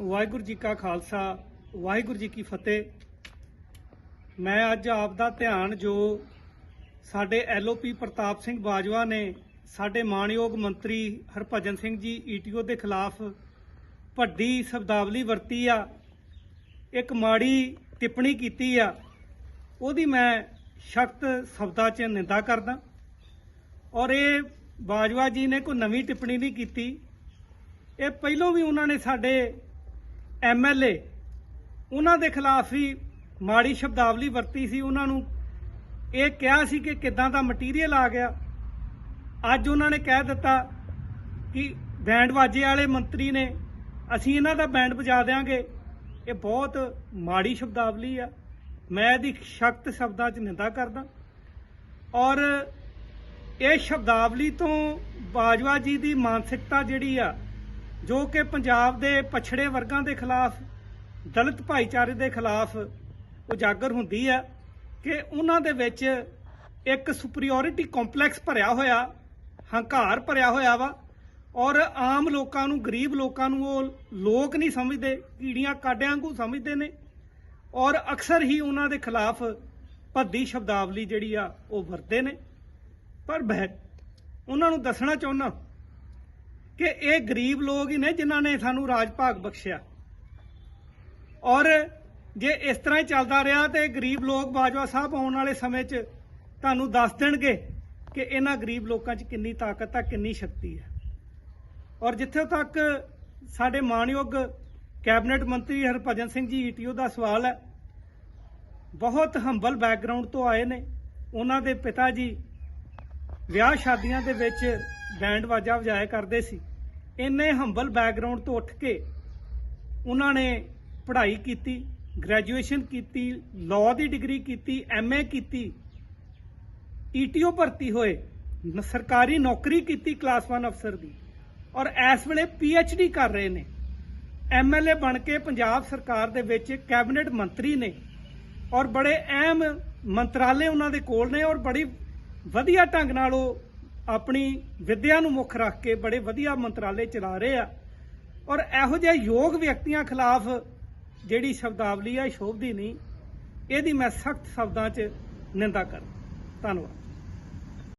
ਵਾਹਿਗੁਰੂ ਜੀ ਕਾ ਖਾਲਸਾ, ਵਾਹਿਗੁਰੂ ਜੀ ਕੀ ਫਤਿਹ। ਮੈਂ ਅੱਜ ਆਪ ਦਾ ਧਿਆਨ ਜੋ ਸਾਡੇ ਐਲਓਪੀ ਪ੍ਰਤਾਪ ਸਿੰਘ ਬਾਜਵਾ ਨੇ ਸਾਡੇ ਮਾਣਯੋਗ ਮੰਤਰੀ ਹਰਭਜਨ ਸਿੰਘ ਜੀ ਈਟੀਓ ਦੇ ਖਿਲਾਫ ਵੱਡੀ ਸ਼ਬਦਾਵਲੀ ਵਰਤੀ ਆ, ਇੱਕ ਮਾੜੀ ਟਿੱਪਣੀ ਕੀਤੀ ਆ, ਉਹਦੀ ਮੈਂ ਸਖਤ ਸ਼ਬਦਾਂ 'ਚ ਨਿੰਦਾ ਕਰਦਾ। ਔਰ ਇਹ ਬਾਜਵਾ ਜੀ ਨੇ ਕੋਈ ਨਵੀਂ ਟਿੱਪਣੀ ਨਹੀਂ ਕੀਤੀ। ਇਹ ਪਹਿਲੋਂ ਵੀ ਉਹਨਾਂ ਨੇ ਸਾਡੇ ਐਮਐਲਏ ਉਹਨਾਂ ਦੇ ਖਿਲਾਫ ਵੀ ਮਾੜੀ ਸ਼ਬਦਾਵਲੀ ਵਰਤੀ ਸੀ। ਉਹਨਾਂ ਨੂੰ ਇਹ ਕਿਹਾ ਸੀ ਕਿ ਕਿਦਾਂ ਦਾ ਮਟੀਰੀਅਲ ਆ ਗਿਆ। ਅੱਜ ਉਹਨਾਂ ਨੇ ਕਹਿ ਦਿੱਤਾ ਕਿ ਬੈਂਡ ਵਾਜੇ ਵਾਲੇ ਮੰਤਰੀ ਨੇ, ਅਸੀਂ ਇਹਨਾਂ ਦਾ ਬੈਂਡ ਵਜਾ ਦੇਾਂਗੇ ਇਹ ਬਹੁਤ ਮਾੜੀ ਸ਼ਬਦਾਵਲੀ ਆ। ਮੈਂ ਇਹਦੀ ਸਖਤ ਸ਼ਬਦਾਂ 'ਚ ਨਿੰਦਾ ਕਰਦਾ। ਔਰ ਇਹ ਸ਼ਬਦਾਵਲੀ ਤੋਂ ਬਾਜਵਾ ਜੀ ਦੀ ਮਾਨਸਿਕਤਾ ਜਿਹੜੀ ਆ ਜੋ ਕਿ ਪੰਜਾਬ ਦੇ ਪਛੜੇ ਵਰਗਾਂ ਦੇ ਖਿਲਾਫ, ਦਲਿਤ ਭਾਈਚਾਰੇ ਦੇ ਖਿਲਾਫ ਉਜਾਗਰ ਹੁੰਦੀ ਹੈ ਕਿ ਉਹਨਾਂ ਦੇ ਵਿੱਚ ਇੱਕ ਸੁਪਰੀਓਰਿਟੀ ਕੰਪਲੈਕਸ ਭਰਿਆ ਹੋਇਆ, ਹੰਕਾਰ ਭਰਿਆ ਹੋਇਆ ਵਾ ਔਰ ਆਮ ਲੋਕਾਂ ਨੂੰ, ਗਰੀਬ ਲੋਕਾਂ ਨੂੰ ਉਹ ਲੋਕ ਨਹੀਂ ਸਮਝਦੇ, ਕੀੜੀਆਂ ਕਾਡਿਆਂ ਨੂੰ ਸਮਝਦੇ ਨੇ ਔਰ ਅਕਸਰ ਹੀ ਉਹਨਾਂ ਦੇ ਖਿਲਾਫ ਭੱਦੀ ਸ਼ਬਦਾਵਲੀ ਜਿਹੜੀ ਆ ਉਹ ਵਰਤੇ ਨੇ। ਪਰ ਮੈਂ ਉਹਨਾਂ ਨੂੰ ਦੱਸਣਾ ਚਾਹੁੰਦਾ ਕਿ ਇਹ ਗਰੀਬ ਲੋਕ ਹੀ ਨੇ ਜਿਨ੍ਹਾਂ ਨੇ ਸਾਨੂੰ ਰਾਜ ਭਾਗ ਬਖਸ਼ਿਆ। ਔਰ ਜੇ ਇਸ ਤਰ੍ਹਾਂ ਹੀ ਚੱਲਦਾ ਰਿਹਾ ਤੇ ਗਰੀਬ ਲੋਕ ਬਾਜਵਾ ਸਾਹਿਬ ਆਉਣ ਵਾਲੇ ਸਮੇਂ 'ਚ ਤੁਹਾਨੂੰ ਦੱਸ ਦੇਣਗੇ ਕਿ ਇਹਨਾਂ ਗਰੀਬ ਲੋਕਾਂ 'ਚ ਕਿੰਨੀ ਤਾਕਤ ਆ, ਕਿੰਨੀ ਸ਼ਕਤੀ ਹੈ ਔਰ ਜਿੱਥੇ ਤੱਕ ਸਾਡੇ ਮਾਨਯੋਗ ਕੈਬਨਿਟ ਮੰਤਰੀ ਹਰਭਜਨ ਸਿੰਘ ਜੀ ਈਟੀਓ ਦਾ ਸਵਾਲ ਹੈ, ਬਹੁਤ ਹੰਬਲ ਬੈਕਗ੍ਰਾਉਂਡ ਤੋਂ ਆਏ ਨੇ। ਉਹਨਾਂ ਦੇ ਪਿਤਾ ਜੀ ਵਿਆਹ ਸ਼ਾਦੀਆਂ ਦੇ ਵਿੱਚ ਬੈਂਡ ਵਾਜਾ ਵਜਾਇਆ ਕਰਦੇ ਸੀ। ਇੰਨੇ ਹੰਬਲ ਬੈਕਗ੍ਰਾਉਂਡ ਤੋਂ ਉੱਠ ਕੇ ਉਹਨਾਂ ਨੇ ਪੜ੍ਹਾਈ ਕੀਤੀ ਗ੍ਰੈਜੂਏਸ਼ਨ ਕੀਤੀ ਲਾਅ ਦੀ ਡਿਗਰੀ ਕੀਤੀ ਐਮਏ ਕੀਤੀ ਈਟੀਓ ਭਰਤੀ ਹੋਏ ਸਰਕਾਰੀ ਨੌਕਰੀ ਕੀਤੀ ਕਲਾਸ 1 ਅਫਸਰ ਦੀ ਔਰ ਇਸ ਵੇਲੇ ਡੀ ਕਰ ਰਹੇ ਨੇ। ਐਮਐਲਏ ਬਣ ਕੇ ਪੰਜਾਬ ਸਰਕਾਰ ਦੇ ਵਿੱਚ ਕੈਬਨਿਟ ਮੰਤਰੀ ਨੇ ਔਰ ਬੜੇ ਅਹਿਮ ਮੰਤਰਾਲੇ ਉਹਨਾਂ ਦੇ ਕੋਲ ਨੇ ਔਰ ਬੜੀ ਵਧੀਆ ਢੰਗ ਨਾਲ ਉਹ ਆਪਣੀ ਵਿਦਿਆ ਨੂੰ ਮੁੱਖ ਰੱਖ ਕੇ ਬੜੇ ਵਧੀਆ ਮੰਤਰਾਲੇ ਚਲਾ ਰਹੇ ਆ। ਔਰ ਇਹੋ ਜਿਹੇ ਯੋਗ ਵਿਅਕਤੀਆਂ ਖਿਲਾਫ ਜਿਹੜੀ ਸ਼ਬਦਾਵਲੀ ਆ, ਇਹ ਸ਼ੋਭਦੀ ਨਹੀਂ। ਇਹਦੀ ਮੈਂ ਸਖਤ ਸ਼ਬਦਾਂ 'ਚ ਨਿੰਦਾ ਕਰ ਧੰਨਵਾਦ।